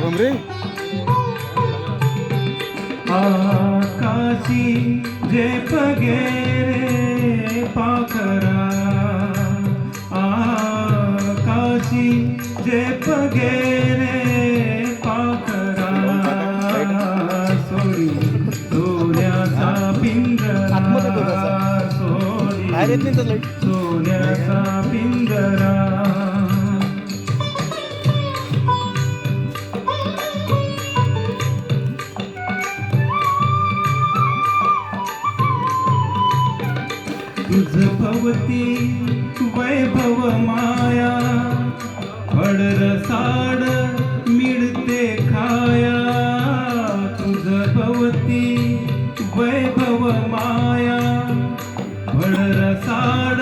भमरे आकाशी जे पगेरे पाखरा. आकाशी जे पगेरे पाखरा. सोडी सोन्याचा पिंजरा. सोडी सोन्याचा पिंजरा. तुझ भवती वैभव माया फडर साड मिळते खाया. तुझ भवती वैभव माया फडर साड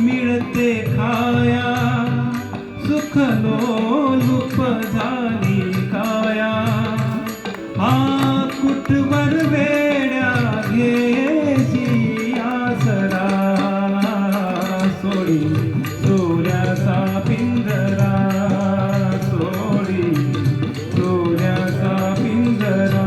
मिळते खाया. सुख लोलुप झाली काया. हा कुटुंब सोडी सोऱ्याचा पिंजरा सोडी सोऱ्याचा पिंजरा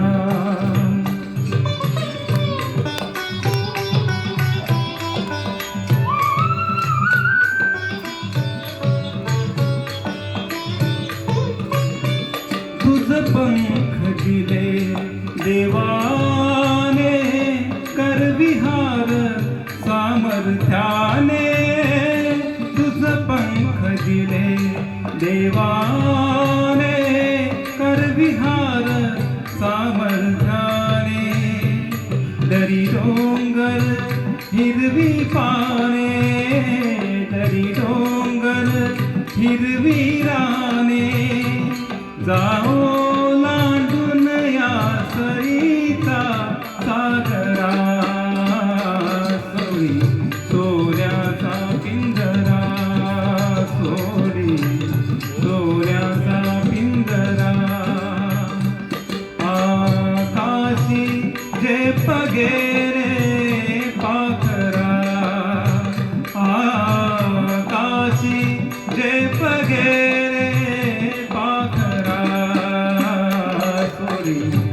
तुझ पंख दिले देवा. देवाने करविहार सामर्थ्याने दरी डोंगर हिरवी पाने। दरी डोंगर हिरवी राने। जाओ तुझे पगेरे पाखरा सोरी